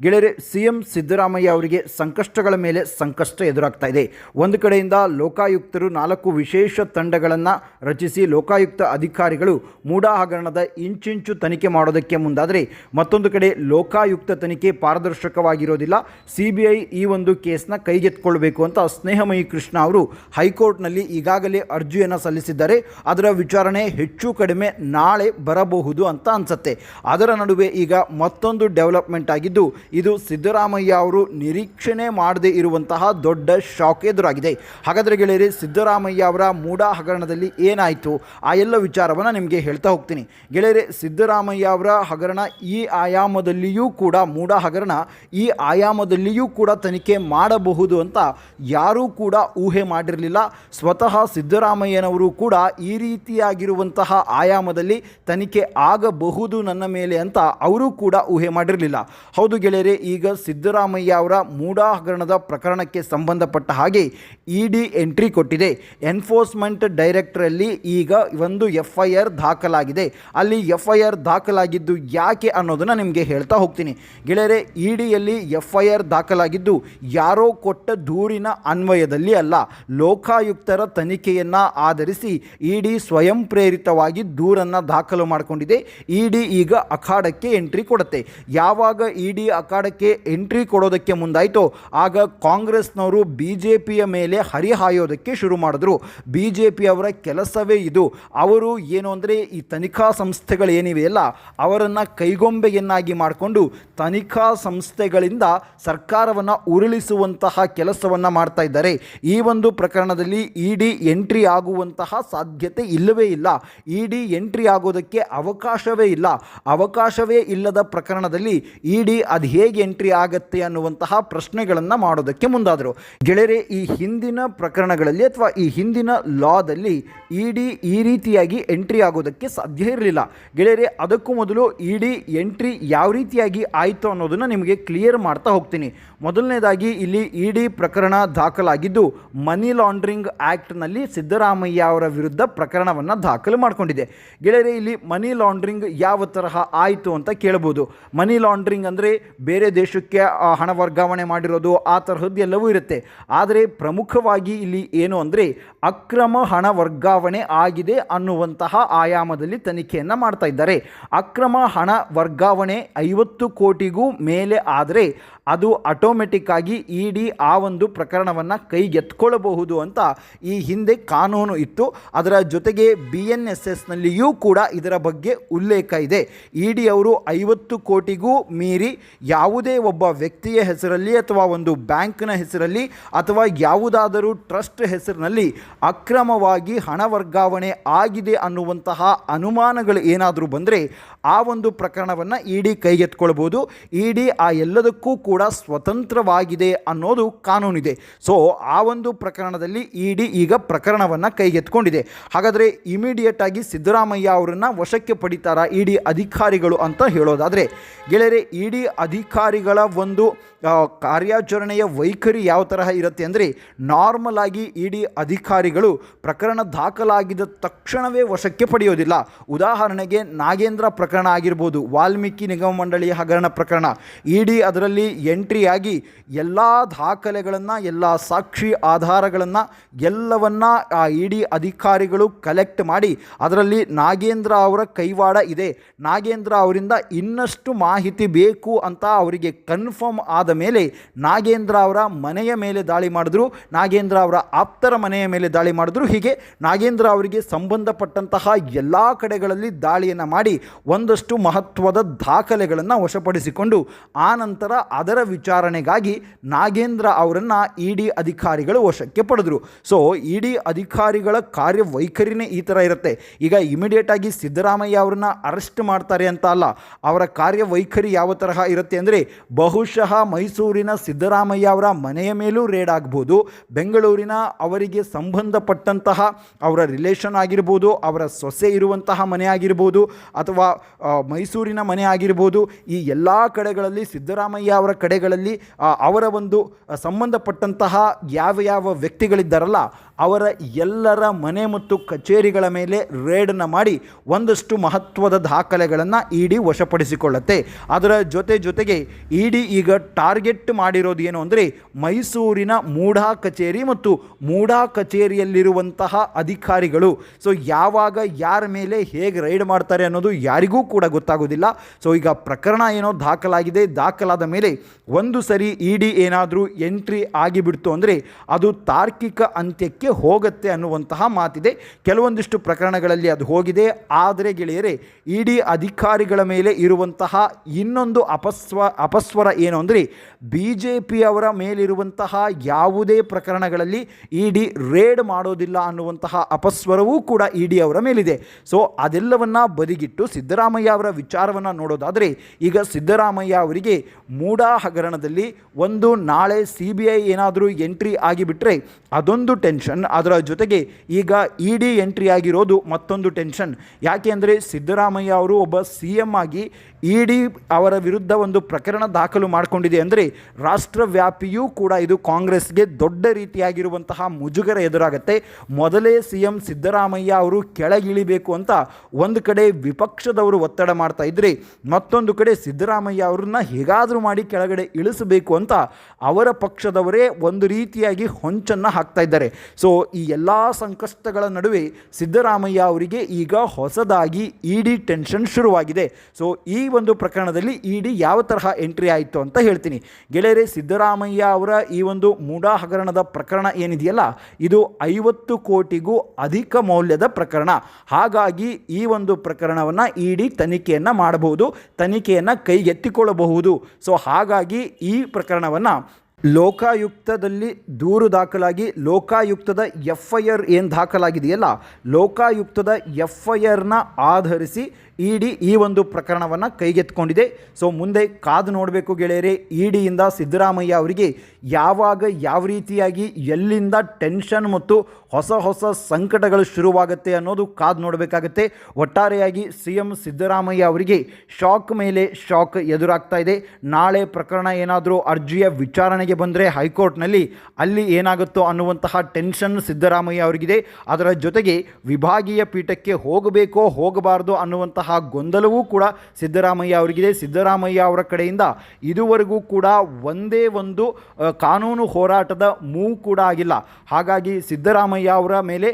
ಗೆಳೆಯರೆ C M Siddaramaiah ಅವರಿಗೆ ಸಂಕಷ್ಟಗಳ ಮೇಲೆ ಸಂಕಷ್ಟ ಎದುರಾಗ್ತಾ ಇದೆ. ಒಂದು ಕಡೆಯಿಂದ ಲೋಕಾಯುಕ್ತರು ನಾಲ್ಕು ವಿಶೇಷ ತಂಡಗಳನ್ನು ರಚಿಸಿ ಲೋಕಾಯುಕ್ತ ಅಧಿಕಾರಿಗಳು ಮೂಡಾ ಹಗರಣದ ಇಂಚಿಂಚು ತನಿಖೆ ಮಾಡೋದಕ್ಕೆ ಮುಂದಾದರೆ ಮತ್ತೊಂದು ಕಡೆ ಲೋಕಾಯುಕ್ತ ತನಿಖೆ ಪಾರದರ್ಶಕವಾಗಿರೋದಿಲ್ಲ. ಸಿ ಬಿ ಐ ಈ ಒಂದು ಕೇಸ್ನ ಕೈಗೆತ್ಕೊಳ್ಬೇಕು ಅಂತ ಸ್ನೇಹಮಯಿ ಕೃಷ್ಣ ಅವರು ಹೈಕೋರ್ಟ್ನಲ್ಲಿ ಈಗಾಗಲೇ ಅರ್ಜಿಯನ್ನು ಸಲ್ಲಿಸಿದ್ದಾರೆ. ಅದರ ವಿಚಾರಣೆ ಹೆಚ್ಚು ಕಡಿಮೆ ನಾಳೆ ಬರಬಹುದು ಅಂತ ಅನಿಸುತ್ತೆ. ಅದರ ನಡುವೆ ಈಗ ಮತ್ತೊಂದು ಡೆವಲಪ್ಮೆಂಟ್ ಆಗಿದ್ದು ಇದು ಸಿದ್ದರಾಮಯ್ಯ ಅವರು ನಿರೀಕ್ಷಣೆ ಮಾಡದೇ ಇರುವಂತಹ ದೊಡ್ಡ ಶಾಕ್ ಎದುರಾಗಿದೆ. ಹಾಗಾದರೆ ಗೆಳೆಯರಿ, ಸಿದ್ದರಾಮಯ್ಯ ಅವರ ಮೂಡ ಹಗರಣದಲ್ಲಿ ಏನಾಯಿತು? ಆ ಎಲ್ಲ ವಿಚಾರವನ್ನು ನಿಮಗೆ ಹೇಳ್ತಾ ಹೋಗ್ತೀನಿ. ಗೆಳೆಯರೆ, ಸಿದ್ದರಾಮಯ್ಯ ಅವರ ಹಗರಣ ಈ ಆಯಾಮದಲ್ಲಿಯೂ ಕೂಡ ಮೂಡ ಹಗರಣ ಈ ಆಯಾಮದಲ್ಲಿಯೂ ಕೂಡ ತನಿಖೆ ಮಾಡಬಹುದು ಅಂತ ಯಾರೂ ಕೂಡ ಊಹೆ ಮಾಡಿರಲಿಲ್ಲ. ಸ್ವತಃ ಸಿದ್ದರಾಮಯ್ಯನವರು ಕೂಡ ಈ ರೀತಿಯಾಗಿರುವಂತಹ ಆಯಾಮದಲ್ಲಿ ತನಿಖೆ ಆಗಬಹುದು ನನ್ನ ಮೇಲೆ ಅಂತ ಅವರು ಕೂಡ ಊಹೆ ಮಾಡಿರಲಿಲ್ಲ. ಹೌದು ಗೆಳೆಯರೆ ಈಗ ಸಿದ್ದರಾಮಯ್ಯ ಅವರ ಮೂಡಾ ಹಗರಣದ ಪ್ರಕರಣಕ್ಕೆ ಸಂಬಂಧಪಟ್ಟ ಹಾಗೆ ಇ ಡಿ ಎಂಟ್ರಿ ಕೊಟ್ಟಿದೆ. ಎನ್ಫೋರ್ಸ್ಮೆಂಟ್ ಡೈರೆಕ್ಟ್ರಲ್ಲಿ ಈಗ ಒಂದು ಎಫ್ ಐ ಆರ್ ದಾಖಲಾಗಿದೆ. ಅಲ್ಲಿ ಎಫ್ ಐ ಆರ್ ದಾಖಲಾಗಿದ್ದು ಯಾಕೆ ಅನ್ನೋದನ್ನು ನಿಮಗೆ ಹೇಳ್ತಾ ಹೋಗ್ತೀನಿ. ಗೆಳೆಯರೆ ಇ ಡಿಯಲ್ಲಿ ಎಫ್ ಐ ಆರ್ ದಾಖಲಾಗಿದ್ದು ಯಾರೋ ಕೊಟ್ಟ ದೂರಿನ ಅನ್ವಯದಲ್ಲಿ ಅಲ್ಲ, ಲೋಕಾಯುಕ್ತರ ತನಿಖೆಯನ್ನು ಆಧರಿಸಿ ಇ ಡಿ ಸ್ವಯಂ ಪ್ರೇರಿತವಾಗಿ ದೂರನ್ನು ದಾಖಲು ಮಾಡಿಕೊಂಡಿದೆ. ಇ ಡಿ ಈಗ ಅಖಾಡಕ್ಕೆ ಎಂಟ್ರಿ ಕೊಡುತ್ತೆ. ಯಾವಾಗ ಇ ಡಿ ಅಖಾಡಕ್ಕೆ ಎಂಟ್ರಿ ಕೊಡೋದಕ್ಕೆ ಮುಂದಾಯಿತು. ಆಗ ಕಾಂಗ್ರೆಸ್ನವರು ಬಿ ಜೆ ಪಿಯ ಮೇಲೆ ಹರಿಹಾಯೋದಕ್ಕೆ ಶುರು ಮಾಡಿದ್ರು. ಬಿ ಜೆ ಪಿಯವರ ಕೆಲಸವೇ ಇದು. ಅವರು ಏನು ಅಂದರೆ ಈ ತನಿಖಾ ಸಂಸ್ಥೆಗಳು ಏನಿವೆಯಲ್ಲ ಅವರನ್ನು ಕೈಗೊಂಬೆಯನ್ನಾಗಿ ಮಾಡಿಕೊಂಡು ತನಿಖಾ ಸಂಸ್ಥೆಗಳಿಂದ ಸರ್ಕಾರವನ್ನು ಉರುಳಿಸುವಂತಹ ಕೆಲಸವನ್ನು ಮಾಡ್ತಾ ಇದ್ದಾರೆ. ಈ ಒಂದು ಪ್ರಕರಣದಲ್ಲಿ ಇ ಡಿ ಎಂಟ್ರಿ ಆಗುವಂತಹ ಸಾಧ್ಯತೆ ಇಲ್ಲವೇ ಇಲ್ಲ. ಇ ಡಿ ಎಂಟ್ರಿ ಆಗೋದಕ್ಕೆ ಅವಕಾಶವೇ ಇಲ್ಲ. ಅವಕಾಶವೇ ಇಲ್ಲದ ಪ್ರಕರಣದಲ್ಲಿ ಇ ಡಿ ಅದು ಹೇಗೆ ಎಂಟ್ರಿ ಆಗತ್ತೆ ಅನ್ನುವಂತಹ ಪ್ರಶ್ನೆಗಳನ್ನು ಮಾಡೋದಕ್ಕೆ ಮುಂದಾದರು. ಗೆಳೆಯರೆ, ಈ ಹಿಂದಿನ ಪ್ರಕರಣಗಳಲ್ಲಿ ಅಥವಾ ಈ ಹಿಂದಿನ ಲಾದಲ್ಲಿ ಇ ಡಿ ಈ ರೀತಿಯಾಗಿ ಎಂಟ್ರಿ ಆಗೋದಕ್ಕೆ ಸಾಧ್ಯ ಇರಲಿಲ್ಲ. ಗೆಳೆಯರೆ, ಅದಕ್ಕೂ ಮೊದಲು ಇ ಡಿ ಎಂಟ್ರಿ ಯಾವ ರೀತಿಯಾಗಿ ಆಯಿತು ಅನ್ನೋದನ್ನು ನಿಮಗೆ ಕ್ಲಿಯರ್ ಮಾಡ್ತಾ ಹೋಗ್ತೀನಿ. ಮೊದಲನೇದಾಗಿ ಇಲ್ಲಿ ಇ ಡಿ ಪ್ರಕರಣ ದಾಖಲಾಗಿದ್ದು ಮನಿ ಲಾಂಡ್ರಿಂಗ್ ಆ್ಯಕ್ಟ್ನಲ್ಲಿ ಸಿದ್ದರಾಮಯ್ಯ ಅವರ ವಿರುದ್ಧ ಪ್ರಕರಣವನ್ನು ದಾಖಲು ಮಾಡಿಕೊಂಡಿದೆ. ಗೆಳೆಯರೆ, ಇಲ್ಲಿ ಮನಿ ಲಾಂಡ್ರಿಂಗ್ ಯಾವ ತರಹ ಆಯಿತು ಅಂತ ಕೇಳಬಹುದು ಮನಿ ಲಾಂಡ್ರಿಂಗ್ ಅಂದರೆ ಬೇರೆ ದೇಶಕ್ಕೆ ಹಣ ವರ್ಗಾವಣೆ ಮಾಡಿರೋದು ಆ ತರಹದ್ದು ಎಲ್ಲವೂ ಇರುತ್ತೆ. ಆದರೆ ಪ್ರಮುಖವಾಗಿ ಇಲ್ಲಿ ಏನು ಅಂದರೆ ಅಕ್ರಮ ಹಣ ವರ್ಗಾವಣೆ ಆಗಿದೆ ಅನ್ನುವಂತಹ ಆಯಾಮದಲ್ಲಿ ತನಿಖೆಯನ್ನು ಮಾಡ್ತಾ ಇದ್ದಾರೆ. ಅಕ್ರಮ ಹಣ ವರ್ಗಾವಣೆ ಐವತ್ತು ಕೋಟಿಗೂ ಮೇಲೆ ಆದರೆ ಅದು ಆಟೋಮೆಟಿಕ್ ಆಗಿ ಇ ಆ ಒಂದು ಪ್ರಕರಣವನ್ನು ಕೈಗೆತ್ಕೊಳ್ಳಬಹುದು ಅಂತ ಈ ಹಿಂದೆ ಕಾನೂನು ಇತ್ತು. ಅದರ ಜೊತೆಗೆ ಬಿ ಎನ್ ಎಸ್ ಎಸ್ನಲ್ಲಿಯೂ ಕೂಡ ಇದರ ಬಗ್ಗೆ ಉಲ್ಲೇಖ ಇದೆ. ಇ ಅವರು ಐವತ್ತು ಕೋಟಿಗೂ ಮೀರಿ ಯಾವುದೇ ಒಬ್ಬ ವ್ಯಕ್ತಿಯ ಹೆಸರಲ್ಲಿ ಅಥವಾ ಒಂದು ಬ್ಯಾಂಕ್ನ ಹೆಸರಲ್ಲಿ ಅಥವಾ ಯಾವುದಾದರೂ ಟ್ರಸ್ಟ್ ಹೆಸರಿನಲ್ಲಿ ಅಕ್ರಮವಾಗಿ ಹಣ ವರ್ಗಾವಣೆ ಆಗಿದೆ ಅನ್ನುವಂತಹ ಅನುಮಾನಗಳು ಏನಾದರೂ ಬಂದರೆ ಆ ಒಂದು ಪ್ರಕರಣವನ್ನು ಇ ಡಿ ಕೈಗೆತ್ಕೊಳ್ಬೋದು ಇ ಡಿ ಆ ಎಲ್ಲದಕ್ಕೂ ಕೂಡ ಸ್ವತಂತ್ರವಾಗಿದೆ ಅನ್ನೋದು ಕಾನೂನಿದೆ. ಸೊ ಆ ಒಂದು ಪ್ರಕರಣದಲ್ಲಿ ಇ ಡಿ ಈಗ ಪ್ರಕರಣವನ್ನು ಕೈಗೆತ್ಕೊಂಡಿದೆ ಹಾಗಾದರೆ ಇಮಿಡಿಯೇಟ್ ಆಗಿ ಸಿದ್ದರಾಮಯ್ಯ ಅವರನ್ನು ವಶಕ್ಕೆ ಪಡಿತಾರಾ ಇ ಅಧಿಕಾರಿಗಳು ಅಂತ ಹೇಳೋದಾದರೆ ಗೆಳೆಯರೆ ಇ ಡಿ ಅಧಿಕಾರಿಗಳ ಒಂದು ಕಾರ್ಯಾಚರಣೆಯ ವೈಖರಿ ಯಾವ ತರಹ ಇರುತ್ತೆ ಅಂದರೆ ನಾರ್ಮಲ್ ಆಗಿ ಇ ಅಧಿಕಾರಿಗಳು ಪ್ರಕರಣ ದಾಖಲಾಗಿದ ತಕ್ಷಣವೇ ವಶಕ್ಕೆ ಪಡೆಯೋದಿಲ್ಲ. ಉದಾಹರಣೆಗೆ ನಾಗೇಂದ್ರ ಪ್ರಕರಣ ಆಗಿರ್ಬೋದು, ವಾಲ್ಮೀಕಿ ನಿಗಮ ಮಂಡಳಿಯ ಹಗರಣ ಪ್ರಕರಣ. ಇ ಡಿ ಅದರಲ್ಲಿ ಎಂಟ್ರಿಯಾಗಿ ಎಲ್ಲ ದಾಖಲೆಗಳನ್ನು, ಎಲ್ಲ ಸಾಕ್ಷಿ ಆಧಾರಗಳನ್ನು ಎಲ್ಲವನ್ನ, ಆ ಇ ಅಧಿಕಾರಿಗಳು ಕಲೆಕ್ಟ್ ಮಾಡಿ ಅದರಲ್ಲಿ ನಾಗೇಂದ್ರ ಅವರ ಕೈವಾಡ ಇದೆ. ನಾಗೇಂದ್ರ ಅವರಿಂದ ಇನ್ನಷ್ಟು ಮಾಹಿತಿ ಬೇಕು ಅಂತ ಅವರಿಗೆ ಕನ್ಫರ್ಮ್ ಆದ ಮೇಲೆ ನಾಗೇಂದ್ರ ಅವರ ಮನೆಯ ಮೇಲೆ ದಾಳಿ ಮಾಡಿದ್ರು. ನಾಗೇಂದ್ರ ಅವರ ಆಪ್ತರ ಮನೆಯ ಮೇಲೆ ದಾಳಿ ಮಾಡಿದ್ರು. ಹೀಗೆ ನಾಗೇಂದ್ರ ಅವರಿಗೆ ಸಂಬಂಧಪಟ್ಟಂತಹ ಎಲ್ಲ ಕಡೆಗಳಲ್ಲಿ ದಾಳಿಯನ್ನು ಮಾಡಿ ಒಂದಷ್ಟು ಮಹತ್ವದ ದಾಖಲೆಗಳನ್ನು ವಶಪಡಿಸಿಕೊಂಡು, ಆ ನಂತರ ಅದರ ವಿಚಾರಣೆಗಾಗಿ ನಾಗೇಂದ್ರ ಅವರನ್ನು ಇ ಡಿ ಅಧಿಕಾರಿಗಳು ವಶಕ್ಕೆ ಪಡೆದರು. ಸೊ ಇ ಡಿ ಅಧಿಕಾರಿಗಳ ಕಾರ್ಯವೈಖರಿನೇ ಈ ಥರ ಇರುತ್ತೆ. ಈಗ ಇಮಿಡಿಯೇಟ್ ಆಗಿ ಸಿದ್ದರಾಮಯ್ಯ ಅವರನ್ನ ಅರೆಸ್ಟ್ ಮಾಡ್ತಾರೆ ಅಂತ ಅಲ್ಲ, ಅವರ ಕಾರ್ಯವೈಖರಿ ಯಾವ ತರಹ ಇರುತ್ತೆ ಅಂದರೆ ಬಹುಶಃ ಮೈಸೂರಿನ ಸಿದ್ದರಾಮಯ್ಯ ಅವರ ಮನೆಯ ಮೇಲೂ ರೇಡ್ ಆಗ್ಬೋದು, ಬೆಂಗಳೂರಿನ ಅವರಿಗೆ ಸಂಬಂಧಪಟ್ಟಂತಹ ಅವರ ರಿಲೇಷನ್ ಆಗಿರ್ಬೋದು, ಅವರ ಸೊಸೆ ಇರುವಂತಹ ಮನೆ ಆಗಿರ್ಬೋದು, ಅಥವಾ ಮೈಸೂರಿನ ಮನೆ ಆಗಿರ್ಬೋದು, ಈ ಎಲ್ಲ ಕಡೆಗಳಲ್ಲಿ ಸಿದ್ದರಾಮಯ್ಯ ಅವರ ಕಡೆಗಳಲ್ಲಿ ಅವರ ಒಂದು ಸಂಬಂಧಪಟ್ಟಂತಹ ಯಾವ ಯಾವ ವ್ಯಕ್ತಿಗಳಿದ್ದಾರಲ್ಲ ಅವರ ಎಲ್ಲರ ಮನೆ ಮತ್ತು ಕಚೇರಿಗಳ ಮೇಲೆ ರೇಡನ್ನು ಮಾಡಿ ಒಂದಷ್ಟು ಮಹತ್ವದ ದಾಖಲೆಗಳನ್ನು ಇಡಿ ವಶಪಡಿಸಿಕೊಳ್ಳುತ್ತೆ. ಅದರ ಜೊತೆ ಜೊತೆಗೆ ಇಡಿ ಈಗ ಟಾರ್ಗೆಟ್ ಮಾಡಿರೋದು ಏನು ಅಂದರೆ ಮೈಸೂರಿನ ಮೂಢಾ ಕಚೇರಿ ಮತ್ತು ಮೂಢಾ ಕಚೇರಿಯಲ್ಲಿರುವಂತಹ ಅಧಿಕಾರಿಗಳು. ಸೊ ಯಾವಾಗ ಯಾರ ಮೇಲೆ ಹೇಗೆ ರೈಡ್ ಮಾಡ್ತಾರೆ ಅನ್ನೋದು ಯಾರಿಗೂ ಕೂಡ ಗೊತ್ತಾಗೋದಿಲ್ಲ. ಸೊ ಈಗ ಪ್ರಕರಣ ಏನೋ ದಾಖಲಾಗಿದೆ. ದಾಖಲಾದ ಮೇಲೆ ಒಂದು ಸರಿ ಇಡಿ ಏನಾದರೂ ಎಂಟ್ರಿ ಆಗಿಬಿಡ್ತು ಅಂದರೆ ಅದು ತಾರ್ಕಿಕ ಅಂತ್ಯಕ್ಕೆ ಹೋಗುತ್ತೆ ಅನ್ನುವಂತಹ ಮಾತಿದೆ. ಕೆಲವೊಂದಿಷ್ಟು ಪ್ರಕರಣಗಳಲ್ಲಿ ಅದು ಹೋಗಿದೆ. ಆದರೆ ಗೆಳೆಯರೆ, ಇಡಿ ಅಧಿಕಾರಿಗಳ ಮೇಲೆ ಇರುವಂತಹ ಇನ್ನೊಂದು ಅಪಸ್ವ, ಅಪಸ್ವರ ಏನು ಅಂದರೆ ಬಿ ಜೆ ಪಿಯವರ ಮೇಲಿರುವಂತಹ ಯಾವುದೇ ಪ್ರಕರಣಗಳಲ್ಲಿ ಇಡಿ ರೇಡ್ ಮಾಡೋದಿಲ್ಲ ಅನ್ನುವಂತಹ ಅಪಸ್ವರವೂ ಕೂಡ ಇಡಿ ಅವರ ಮೇಲಿದೆ. ಸೊ ಅದೆಲ್ಲವನ್ನು ಬದಿಗಿಟ್ಟು ಸಿದ್ದರಾಮಯ್ಯ ಅವರ ವಿಚಾರವನ್ನು ನೋಡೋದಾದರೆ ಈಗ ಸಿದ್ದರಾಮಯ್ಯ ಅವರಿಗೆ ಮೂಡಾ ಹಗರಣದಲ್ಲಿ ಒಂದು, ನಾಳೆ ಸಿ ಬಿ ಐ ಏನಾದರೂ ಎಂಟ್ರಿ ಆಗಿಬಿಟ್ರೆ ಅದೊಂದು ಟೆನ್ಷನ್. ಅದರ ಜೊತೆಗೆ ಈಗ ಇ ಡಿ ಎಂಟ್ರಿ ಆಗಿರೋದು ಮತ್ತೊಂದು ಟೆನ್ಷನ್. ಯಾಕೆ ಅಂದರೆ ಸಿದ್ದರಾಮಯ್ಯ ಅವರು ಒಬ್ಬ ಸಿ ಎಂ ಆಗಿ ಇ ಡಿ ಅವರ ವಿರುದ್ಧ ಒಂದು ಪ್ರಕರಣ ದಾಖಲು ಮಾಡಿಕೊಂಡಿದೆ ಅಂದರೆ ರಾಷ್ಟ್ರವ್ಯಾಪಿಯೂ ಕೂಡ ಇದು ಕಾಂಗ್ರೆಸ್ಗೆ ದೊಡ್ಡ ರೀತಿಯಾಗಿರುವಂತಹ ಮುಜುಗರ ಎದುರಾಗುತ್ತೆ. ಮೊದಲೇ ಸಿ ಎಂ ಸಿದ್ದರಾಮಯ್ಯ ಅವರು ಕೆಳಗಿಳಿಬೇಕು ಅಂತ ಒಂದು ಕಡೆ ವಿಪಕ್ಷದವರು ಒತ್ತಡ ಮಾಡ್ತಾ ಇದ್ರೆ ಮತ್ತೊಂದು ಕಡೆ ಸಿದ್ದರಾಮಯ್ಯ ಅವ್ರನ್ನ ಹೇಗಾದರೂ ಮಾಡಿ ಕೆಳಗಡೆ ಇಳಿಸಬೇಕು ಅಂತ ಅವರ ಪಕ್ಷದವರೇ ಒಂದು ರೀತಿಯಾಗಿ ಹೊಂಚನ್ನು ಹಾಕ್ತಾ ಇದ್ದಾರೆ. ಸೊ ಈ ಎಲ್ಲ ಸಂಕಷ್ಟಗಳ ನಡುವೆ ಸಿದ್ದರಾಮಯ್ಯ ಅವರಿಗೆ ಈಗ ಹೊಸದಾಗಿ ಇ ಡಿ ಟೆನ್ಷನ್ ಶುರುವಾಗಿದೆ. ಸೊ ಈ ಒಂದು ಪ್ರಕರಣದಲ್ಲಿ ಇ ಡಿ ಯಾವ ತರಹ ಎಂಟ್ರಿ ಆಯಿತು ಅಂತ ಹೇಳ್ತೀನಿ. ಗೆಳೆಯರೆ, ಸಿದ್ದರಾಮಯ್ಯ ಅವರ ಈ ಒಂದು ಮೂಡಾ ಹಗರಣದ ಪ್ರಕರಣ ಏನಿದೆಯಲ್ಲ, ಇದು ಐವತ್ತು ಕೋಟಿಗೂ ಅಧಿಕ ಮೌಲ್ಯದ ಪ್ರಕರಣ. ಹಾಗಾಗಿ ಈ ಒಂದು ಪ್ರಕರಣವನ್ನು ಇ ಡಿ ತನಿಖೆಯನ್ನು ಮಾಡಬಹುದು, ತನಿಖೆಯನ್ನು ಕೈಗೆತ್ತಿಕೊಳ್ಳಬಹುದು. ಸೊ ಹಾಗಾಗಿ ಈ ಪ್ರಕರಣವನ್ನು ಲೋಕಾಯುಕ್ತದಲ್ಲಿ ದೂರು ದಾಖಲಾಗಿ, ಲೋಕಾಯುಕ್ತದ ಎಫ್ ಐ ಆರ್ ಏನು ದಾಖಲಾಗಿದೆಯಲ್ಲ, ಲೋಕಾಯುಕ್ತದ ಎಫ್ ಐ ಆರ್ನ ಆಧರಿಸಿ ಇ ಡಿ ಈ ಒಂದು ಪ್ರಕರಣವನ್ನು ಕೈಗೆತ್ಕೊಂಡಿದೆ ಸೊ ಮುಂದೆ ಕಾದು ನೋಡಬೇಕು ಗೆಳೆಯರೆ, ಇಡಿಯಿಂದ ಡಿಯಿಂದ ಸಿದ್ದರಾಮಯ್ಯ ಅವರಿಗೆ ಯಾವಾಗ ಯಾವ ರೀತಿಯಾಗಿ ಎಲ್ಲಿಂದ ಟೆನ್ಷನ್ ಮತ್ತು ಹೊಸ ಹೊಸ ಸಂಕಟಗಳು ಶುರುವಾಗುತ್ತೆ ಅನ್ನೋದು ಕಾದು ನೋಡಬೇಕಾಗತ್ತೆ. ಒಟ್ಟಾರೆಯಾಗಿ ಸಿ ಎಂ ಸಿದ್ದರಾಮಯ್ಯ ಅವರಿಗೆ ಶಾಕ್ ಮೇಲೆ ಶಾಕ್ ಎದುರಾಗ್ತಾ ಇದೆ. ನಾಳೆ ಪ್ರಕರಣ ಏನಾದರೂ ಅರ್ಜಿಯ ವಿಚಾರಣೆಗೆ ಬಂದರೆ ಹೈಕೋರ್ಟ್ನಲ್ಲಿ ಅಲ್ಲಿ ಏನಾಗುತ್ತೋ ಅನ್ನುವಂತಹ ಟೆನ್ಷನ್ ಸಿದ್ದರಾಮಯ್ಯ ಅವರಿಗಿದೆ. ಅದರ ಜೊತೆಗೆ ವಿಭಾಗೀಯ ಪೀಠಕ್ಕೆ ಹೋಗಬೇಕೋ ಹೋಗಬಾರ್ದು ಅನ್ನುವಂತಹ ಗೊಂದಲವೂ ಕೂಡ ಸಿದ್ದರಾಮಯ್ಯ ಅವರಿಗಿದೆ. ಸಿದ್ದರಾಮಯ್ಯ ಅವರ ಕಡೆಯಿಂದ ಇದುವರೆಗೂ ಕೂಡ ಒಂದೇ ಒಂದು ಕಾನೂನು ಹೋರಾಟದ ಮೂವ್ ಕೂಡ ಆಗಿಲ್ಲ. ಹಾಗಾಗಿ ಸಿದ್ದರಾಮಯ್ಯ ಅವರ ಮೇಲೆ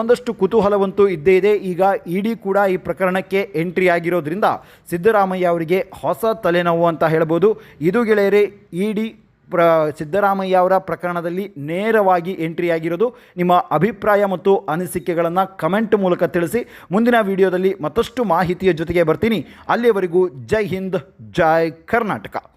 ಒಂದಷ್ಟು ಕುತೂಹಲವಂತೂ ಇದ್ದೇ ಇದೆ. ಈಗ ಇಡಿ ಕೂಡ ಈ ಪ್ರಕರಣಕ್ಕೆ ಎಂಟ್ರಿ ಆಗಿರೋದ್ರಿಂದ ಸಿದ್ದರಾಮಯ್ಯ ಅವರಿಗೆ ಹೊಸ ತಲೆನೋವು ಅಂತ ಹೇಳ್ಬೋದು. ಇದು ಗೆಳೆಯರೆ, ಇಡಿ ಪ್ರ ಸಿದ್ದರಾಮಯ್ಯ ಅವರ ಪ್ರಕರಣದಲ್ಲಿ ನೇರವಾಗಿ ಎಂಟ್ರಿ ಆಗಿರೋದು. ನಿಮ್ಮ ಅಭಿಪ್ರಾಯ ಮತ್ತು ಅನಿಸಿಕೆಗಳನ್ನು ಕಮೆಂಟ್ ಮೂಲಕ ತಿಳಿಸಿ. ಮುಂದಿನ ವಿಡಿಯೋದಲ್ಲಿ ಮತ್ತಷ್ಟು ಮಾಹಿತಿಯ ಜೊತೆಗೆ ಬರ್ತೀನಿ. ಅಲ್ಲಿಯವರೆಗೂ ಜೈ ಹಿಂದ್, ಜೈ ಕರ್ನಾಟಕ.